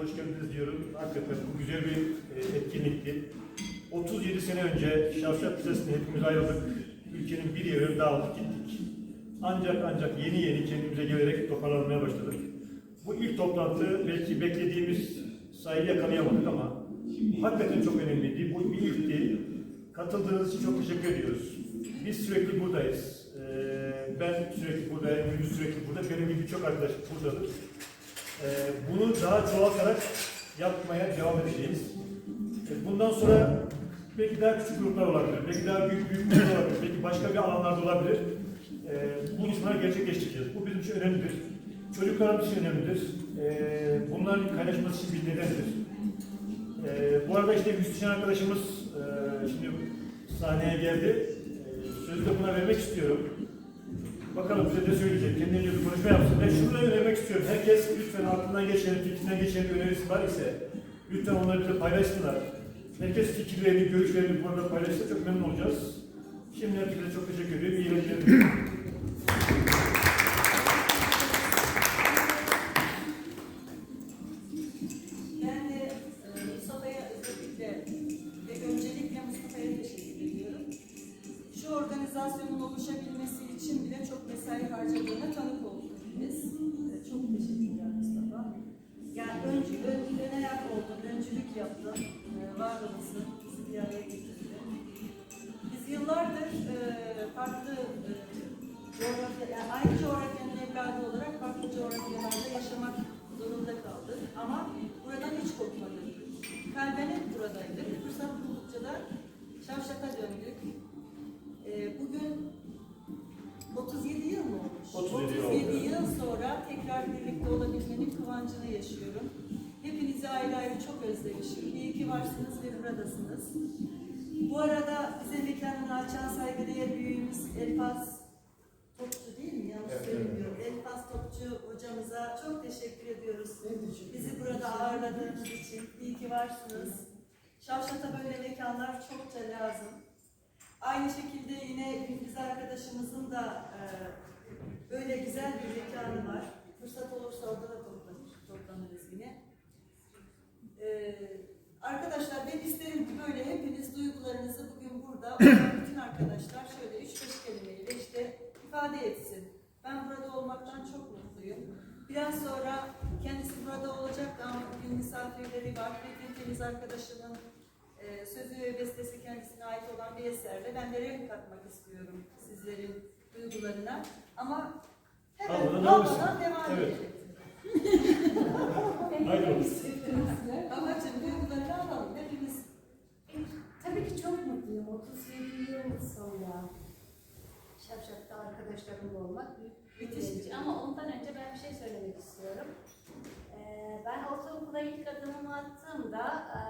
Hoş geldiniz diyorum. Hakikaten bu güzel bir e, etkinlikti. 37 sene önce Şavşat Lisesi'nde hepimiz ayrıldık. Ülkenin bir yerine dağıldık gittik. Ancak ancak yeni yeni kendimize gelerek toparlanmaya başladık. Bu ilk toplantı belki beklediğimiz sayıyı yakalayamadık ama hakikaten çok önemliydi. Bu bir ilkti. Katıldığınız için çok teşekkür ediyoruz. Biz sürekli buradayız. Ee, ben sürekli buradayım, Gülüz sürekli burada. Benim gibi birçok arkadaş buradadır. Ee, bunu daha çoğaltarak yapmaya devam edeceğiz. Ee, Bundan sonra belki daha küçük gruplar olabilir, belki daha büyük büyük gruplar olabilir, belki başka bir alanlarda olabilir. Ee, bu buluşmaları gerçekleştireceğiz. Bu bizim için önemlidir. Çocuklarımız için önemlidir. Ee, bunların kaynaşması için bir nedendir. Ee, bu arada işte müzisyen arkadaşımız e, şimdi sahneye geldi. Ee, sözü de buna vermek istiyorum. Bakalım bize ne söyleyecek, kendine bir konuşma yapsın. Ben şunu önermek istiyorum. Herkes lütfen aklından geçen, fikrinden geçen önerisi var ise lütfen onları bize paylaşsınlar. Herkes fikirlerini, görüşlerini burada paylaşsa çok memnun olacağız. Şimdi hepinize çok teşekkür ediyorum. İyi eğlenceler farklı e, coğrafya, yani aynı coğrafyanın evladı olarak farklı coğrafyalarda yaşamak zorunda kaldık. Ama buradan hiç kopmadık. Kalben hep buradaydık. Fırsat buldukça da Şavşat'a döndük. E, bugün 37 yıl mı olmuş? 37 yıl 37 oldu. yıl sonra tekrar birlikte olabilmenin kıvancını yaşıyorum. Hepinizi ayrı ayrı çok özlemişim. İyi ki varsınız ve buradasınız. Bu arada bize mekanını açan saygıdeğer büyüğümüz Elfaz Topçu değil mi? Yanlış Evet, söylemiyorum. Elfaz Topçu hocamıza çok teşekkür ediyoruz. Bizi burada ağırladığınız için. İyi ki varsınız. Şavşat'a böyle mekanlar çokça lazım. Aynı şekilde yine Gündüz arkadaşımızın da e, böyle güzel bir mekanı var. Fırsat olursa orada da toplanır, toplanırız yine. E, arkadaşlar ben isterim ki böyle hepiniz duygularınızı bugün burada bütün arkadaşlar şöyle 3-5 kelimeyle işte ifade etsin. Ben burada olmaktan çok mutluyum. Biraz sonra kendisi burada olacak ama bugün misafirleri var. Metin Temiz arkadaşımın e, sözü ve bestesi kendisine ait olan bir eserle ben de renk katmak istiyorum sizlerin duygularına. Ama hemen devam devam Evet. edelim. Olsun. Amacım duygularını alalım. Hepimiz Tabii ki çok mutluyum. 37 yıl sonra Şapşak'ta arkadaşlarımla olmak büyük bir Müthiş. sevinç. Ama ondan önce ben bir şey söylemek istiyorum. Ee, ben ortaokula ilk adımımı attığımda e,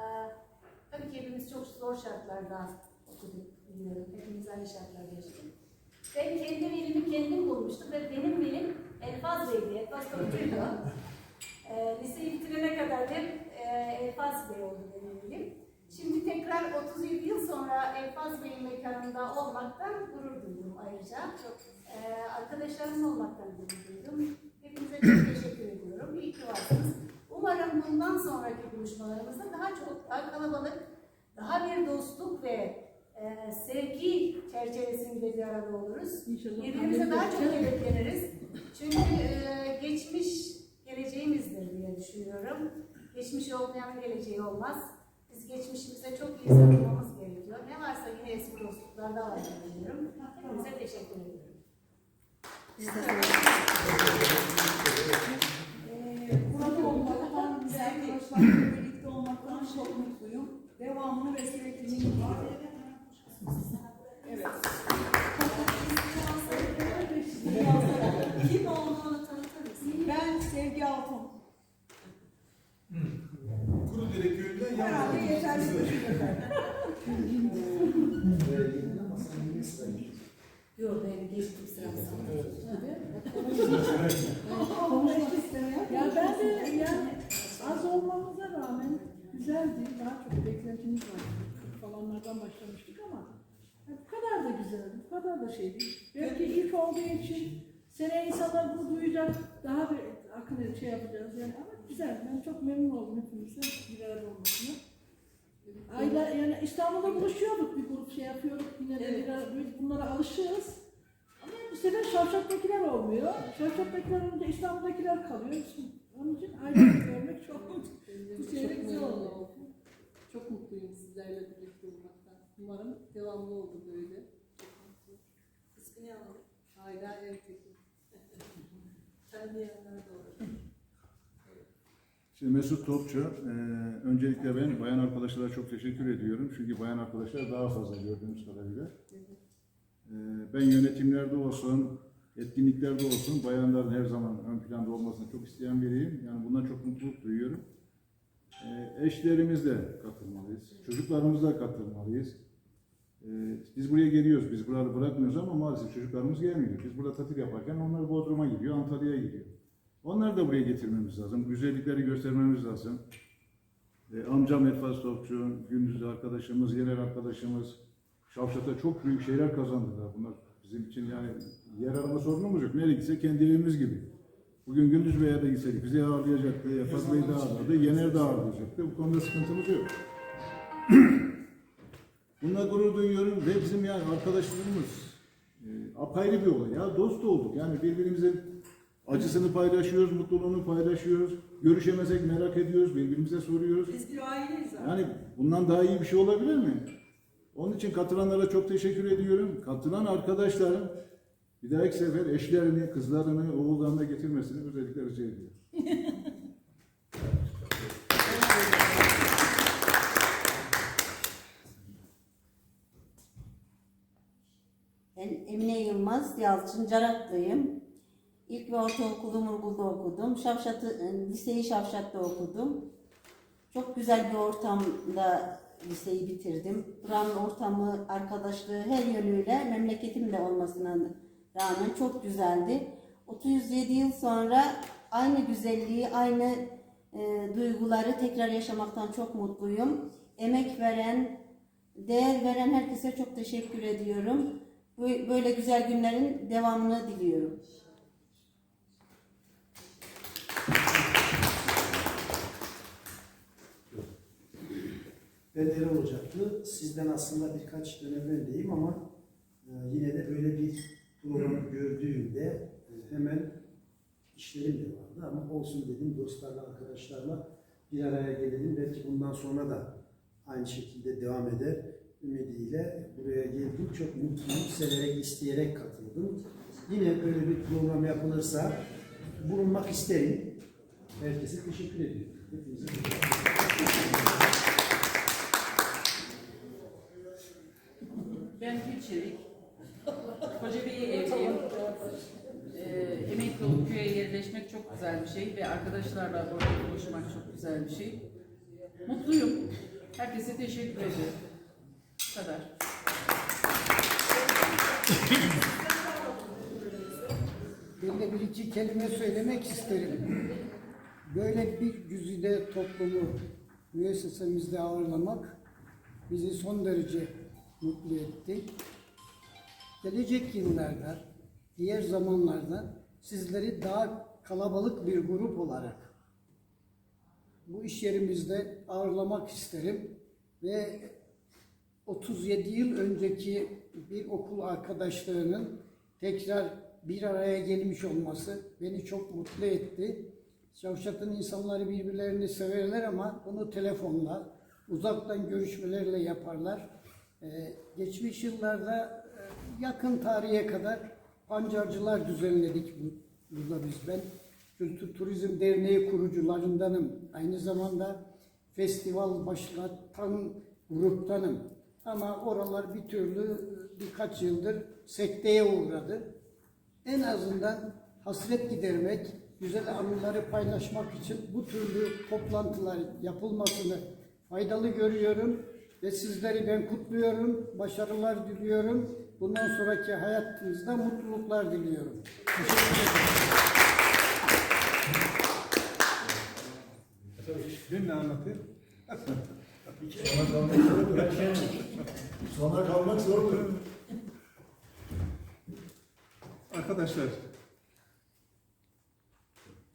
tabii ki hepimiz çok zor şartlarda okuduk. Biliyorum. Hepimiz aynı şartlarda yaşadık. Ben kendi velimi kendim bulmuştum ve benim velim Elfaz Bey'di. Elfaz Topçu'ydu. E, liseyi bitirene kadar hep e, Elfaz Bey oldu velim. Şimdi tekrar 37 yıl sonra Elfaz Bey'in mekanında olmaktan gurur duydum ayrıca. Ee, arkadaşlarım olmaktan gurur duydum. Hepinize çok teşekkür ediyorum. İyi ki varsınız. Umarım bundan sonraki buluşmalarımızda daha çok, daha kalabalık, daha bir dostluk ve e, sevgi çerçevesinde bir arada oluruz. İnşallah. Birbirimize daha çok hedefleniriz. Çünkü e, geçmiş geleceğimizdir diye düşünüyorum. Geçmiş olmayanın geleceği olmaz. Biz geçmişimize çok iyi sarılmamız gerekiyor. Ne varsa yine eski dostluklarda var diyorum. Hepinize teşekkür ediyorum. Ee, burada olmaktan, güzel arkadaşlarla birlikte olmaktan çok mutluyum. Devamını ve sürekliliğini var. Evet. Kim olduğunu tanıtır mısın? Ben Sevgi Altun. Kurudere köyünden Herhalde yeterli Yok ben geçtim sırasında. Konuşmak istemeyen. Ya ben de yani az olmamıza rağmen güzeldi. Daha çok beklentimiz var. Falanlardan başlamıştık ama ya bu kadar da güzeldi. Bu kadar da şeydi. Belki ilk olduğu için seneye insanlar bunu duyacak. Daha bir akıl şey yapacağız yani. Ama Güzel. Ben çok memnun oldum hepimizin bir arada olmasına. Aile, yani İstanbul'da buluşuyorduk bir grup şey yapıyorduk yine de Evet. bir ara- biz bunlara alışığız. Ama bu sefer Şavşat'takiler olmuyor. Şavşat'takiler olunca İstanbul'dakiler kalıyor. Onun için aileyi görmek çok bu sene güzel oldu. Çok mutluyum sizlerle birlikte olmaktan. Umarım devamlı olur böyle. İsmini alalım. Hala Ertekin. Şimdi Mesut Topçu, e, öncelikle ben bayan arkadaşlara çok teşekkür ediyorum. Çünkü bayan arkadaşlar daha fazla gördüğümüz kadarıyla. E, ben yönetimlerde olsun, etkinliklerde olsun bayanların her zaman ön planda olmasını çok isteyen biriyim. Yani bundan çok mutluluk duyuyorum. E, eşlerimiz de katılmalıyız, çocuklarımız da katılmalıyız. E, biz buraya geliyoruz, biz buraları bırakmıyoruz ama maalesef çocuklarımız gelmiyor. Biz burada tatil yaparken onlar Bodrum'a gidiyor, Antalya'ya gidiyor. Onları da buraya getirmemiz lazım. Güzellikleri göstermemiz lazım. E, amcam Elfaz Topçu, Gündüz arkadaşımız, yerel arkadaşımız Şavşat'a çok büyük şeyler kazandılar. Bunlar bizim için yani yer arama sorunumuz yok. Nereye gitse kendi evimiz gibi. Bugün Gündüz Bey'e de gitseydik bizi ağırlayacaktı. Elfaz Bey de ağırladı. Yener de ağırlayacaktı. Bu konuda sıkıntımız yok. Bununla gurur duyuyorum ve bizim yani arkadaşlarımız e, apayrı bir olay. Ya dost olduk. Yani birbirimizin acısını paylaşıyoruz, mutluluğunu paylaşıyoruz. Görüşemezsek merak ediyoruz, birbirimize soruyoruz. Biz bir aileyiz abi. Yani bundan daha iyi bir şey olabilir mi? Onun için katılanlara çok teşekkür ediyorum. Katılan arkadaşların bir dahaki sefer eşlerini, kızlarını, oğullarını getirmesini özellikle rica ediyorum. Ben Emine Yılmaz, Yalçın Caraklıyım. İlk ve ortaokulu Murgul'da okudum. Şavşat'ı, e, liseyi Şavşat'ta okudum. Çok güzel bir ortamda liseyi bitirdim. Buranın ortamı, arkadaşlığı her yönüyle memleketimde olmasına rağmen çok güzeldi. 37 yıl sonra aynı güzelliği, aynı e, duyguları tekrar yaşamaktan çok mutluyum. Emek veren, değer veren herkese çok teşekkür ediyorum. Böyle güzel günlerin devamını diliyorum. Ben Erol Ocaklı. Sizden aslında birkaç dönem öndeyim ama e, yine de böyle bir programı gördüğümde e, hemen işlerim de vardı ama olsun dedim dostlarla, arkadaşlarla bir araya gelelim. Belki bundan sonra da aynı şekilde devam eder ümidiyle buraya geldim. Çok mutluyum. Severek, isteyerek katıldım. Yine böyle bir program yapılırsa bulunmak isterim. Herkese teşekkür ediyorum. Hepinize ederim. Ben Gülçelik. Kocaeli'ye evliyim. Ee, emekli olup köye yerleşmek çok güzel bir şey ve arkadaşlarla burada buluşmak çok güzel bir şey. Mutluyum. Herkese teşekkür ederim. Kadar. Ben de bir iki kelime söylemek isterim. Böyle bir güzide toplumu müessesemizde ağırlamak bizi son derece mutlu etti. Gelecek yıllarda, diğer zamanlarda sizleri daha kalabalık bir grup olarak bu iş yerimizde ağırlamak isterim ve 37 yıl önceki bir okul arkadaşlarının tekrar bir araya gelmiş olması beni çok mutlu etti. Şavşat'ın insanları birbirlerini severler ama bunu telefonla, uzaktan görüşmelerle yaparlar. Ee, geçmiş yıllarda e, yakın tarihe kadar pancarcılar düzenledik bu, burada biz. Ben Kültür Turizm Derneği kurucularındanım. Aynı zamanda festival başlatan gruptanım. Ama oralar bir türlü e, birkaç yıldır sekteye uğradı. En azından hasret gidermek, güzel anıları paylaşmak için bu türlü toplantılar yapılmasını faydalı görüyorum ve sizleri ben kutluyorum, başarılar diliyorum. Bundan sonraki hayatınızda mutluluklar diliyorum. Teşekkür ederim. Ben ne anlatayım? Sonra kalmak zordur. Sonra kalmak zordur. Arkadaşlar,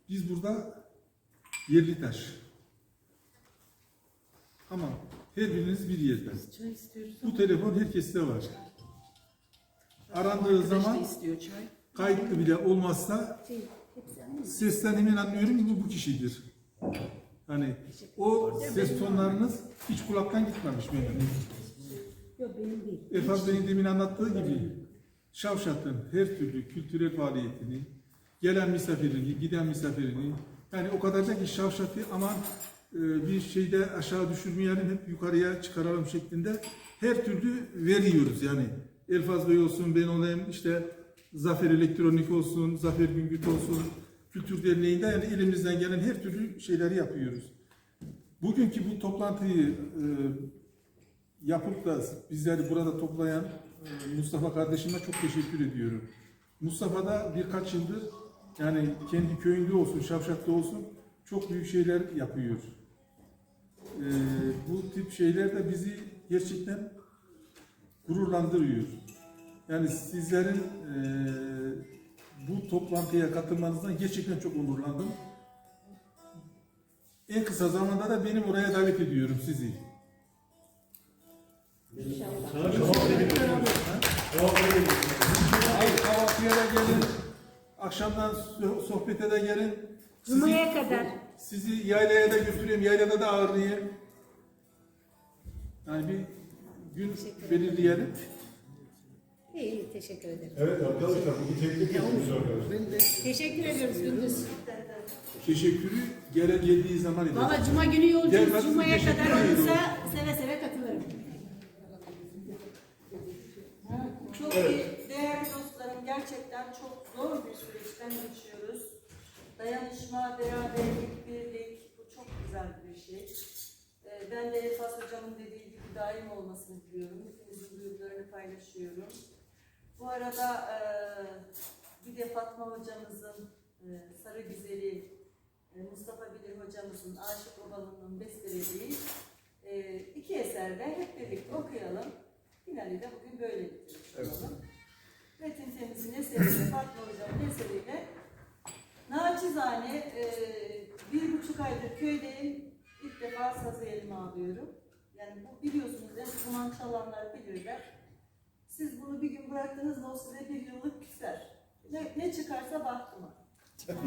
biz burada yerli taş. Ama her biriniz bir yerde. Çay istiyoruz. Bu telefon herkeste var. Arandığı zaman istiyor çay. kayıtlı bile olmazsa sesten hemen anlıyorum ki bu kişidir. Hani o ses tonlarınız hiç kulaktan gitmemiş benim. Yok benim değil. Efendim Bey'in demin anlattığı gibi Şavşat'ın her türlü kültürel faaliyetini, gelen misafirini, giden misafirini, yani o kadar da ki Şavşat'ı aman e, bir şeyde aşağı düşürmeyelim, hep yukarıya çıkaralım şeklinde her türlü veriyoruz yani. Elfaz Bey olsun, ben olayım, işte Zafer Elektronik olsun, Zafer Güngüt olsun, Kültür Derneği'nde yani elimizden gelen her türlü şeyleri yapıyoruz. Bugünkü bu toplantıyı e, yapıp da bizleri burada toplayan e, Mustafa kardeşime çok teşekkür ediyorum. Mustafa da birkaç yıldır yani kendi köyünde olsun, Şavşat'ta olsun çok büyük şeyler yapıyor. E, bu tip şeyler de bizi gerçekten gururlandırıyor. Yani sizlerin e, bu toplantıya katılmanızdan gerçekten çok onurlandım. En kısa zamanda da benim oraya davet ediyorum sizi. Sana verelim. Hayır kahvaltıya da gelin. Akşamdan so- sohbete de gelin. Sizi, Cuma'ya kadar. sizi yaylaya da götüreyim. Yaylada da ağırlayayım. Yani bir gün belirleyelim. İyi, iyi, teşekkür ederim. Evet arkadaşlar bu oluyoruz. Ben de Teşekkür ediyoruz Gündüz. Teşekkürü gele geldiği zaman ederiz. Valla Cuma günü yolcuyuz. Gelmez? Cuma'ya Teşekkür kadar ederim. olursa seve seve katılırım. Çok iyi, değerli dostlarım gerçekten çok zor bir süreçten geçiyoruz. Dayanışma, beraberlik, birlik bu çok güzel bir şey. Ee, Ben de Elfas Hocam'ın dediği gibi daim olmasını diliyorum. Hepinizin duygularını paylaşıyorum. Bu arada e, bir de Fatma Hocamızın e, Sarı Güzeli, e, Mustafa Bilir Hocamızın Aşık Obalı'nın bestelediği e, iki eserde hep birlikte okuyalım. Finali de bugün böyle bitirmiş olalım. Metin Temiz'in eseriyle, Fatma Hocam'ın eseriyle naçizane e, bir buçuk aydır köydeyim. İlk defa sazı elime alıyorum. Yani bu biliyorsunuz enstrüman çalanlar bilirler. Siz bunu bir gün bıraktınız mı o size bir yıllık küser. Ne, ne çıkarsa baktıma.